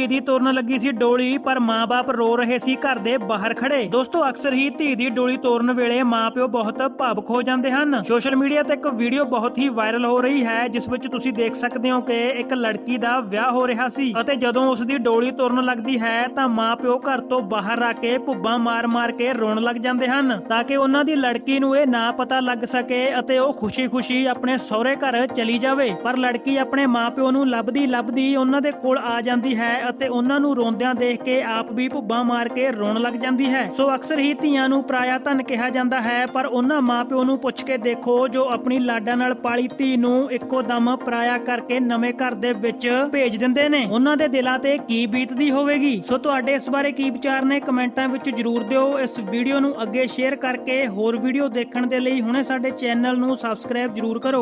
ਧੀ ਦੀ ਤੁਰਨ ਲੱਗੀ ਸੀ ਡੋਲੀ, ਪਰ ਮਾਪੇ ਰੋ ਰਹੇ ਸੀ, ਘਰ ਦੇ ਬਾਹਰ ਖੜੇ। ਦੋਸਤੋ, ਅਕਸਰ ਹੀ ਧੀ ਦੀ ਡੋਲੀ ਤੋਰਨ ਵੇਲੇ ਮਾਪਿਓ ਬਹੁਤ ਭਾਵੁਕ ਹੋ ਜਾਂਦੇ ਹਨ। ਸੋਸ਼ਲ ਮੀਡੀਆ ਤੇ ਇੱਕ ਵੀਡੀਓ ਬਹੁਤ ਹੀ ਵਾਇਰਲ ਹੋ ਰਹੀ ਹੈ, ਜਿਸ ਵਿੱਚ ਤੁਸੀਂ ਦੇਖ ਸਕਦੇ ਹੋ ਕਿ ਇੱਕ ਲੜਕੀ ਦਾ ਵਿਆਹ ਹੋ ਰਿਹਾ ਸੀ ਅਤੇ ਜਦੋਂ ਉਸ ਦੀ ਡੋਲੀ ਤੁਰਨ ਲੱਗਦੀ ਹੈ, ਤਾਂ ਮਾਪਿਓ ਘਰ ਤੋਂ ਬਾਹਰ ਆ ਕੇ ਭੁੱਬਾਂ ਮਾਰ-ਮਾਰ ਕੇ ਰੋਣ ਲੱਗ ਜਾਂਦੇ ਹਨ, ਤਾਂ ਕਿ ਉਹਨਾਂ ਦੀ ਲੜਕੀ ਨੂੰ ਇਹ ਨਾ ਪਤਾ ਲੱਗ ਸਕੇ ਅਤੇ ਉਹ ਖੁਸ਼ੀ-ਖੁਸ਼ੀ ਆਪਣੇ ਸਹੁਰੇ ਘਰ ਚਲੀ ਜਾਵੇ। ਪਰ ਲੜਕੀ ਆਪਣੇ ਮਾਪਿਓ ਨੂੰ ਲੱਭਦੀ ਲੱਭਦੀ ਉਹਨਾਂ ਦੇ ਕੋਲ ਆ ਜਾਂਦੀ ਹੈ ਅਤੇ ਉਹਨਾਂ ਨੂੰ ਰੋਂਦਿਆਂ ਦੇਖ ਕੇ ਆਪ ਵੀ ਭੁੱਬਾਂ ਮਾਰ ਕੇ ਰੋਣ ਲੱਗ ਜਾਂਦੀ ਹੈ। ਸੋ ਅਕਸਰ ਹੀ ਧੀਆਂ ਨੂੰ ਪਰਾਇਆ ਧਨ ਕਿਹਾ ਜਾਂਦਾ ਹੈ, ਪਰ ਉਹਨਾਂ ਮਾਪਿਓ ਨੂੰ ਪੁੱਛ ਕੇ ਦੇਖੋ ਜੋ ਆਪਣੀ ਲਾਡਾਂ ਨਾਲ ਪਾਲੀ ਧੀ ਨੂੰ ਇੱਕੋ ਦਮ ਪਰਾਇਆ ਕਰਕੇ ਨਵੇਂ ਘਰ ਦੇ ਵਿੱਚ ਭੇਜ ਦਿੰਦੇ ਨੇ। ਉਹਨਾਂ ਦੇ ਦਿਲਾਂ ਤੇ ਕੀ ਬੀਤਦੀ ਹੋਵੇਗੀ? ਸੋ ਤੁਹਾਡੇ ਇਸ ਬਾਰੇ ਕੀ ਵਿਚਾਰ ਨੇ ਕਮੈਂਟਾਂ ਵਿੱਚ ਜਰੂਰ ਦਿਓ। ਇਸ ਵੀਡੀਓ ਨੂੰ ਅੱਗੇ ਸ਼ੇਅਰ ਕਰਕੇ ਹੋਰ ਵੀਡੀਓ ਦੇਖਣ ਦੇ ਲਈ ਹੁਣੇ ਸਾਡੇ ਚੈਨਲ ਨੂੰ ਸਬਸਕ੍ਰਾਈਬ ਜਰੂਰ ਕਰੋ।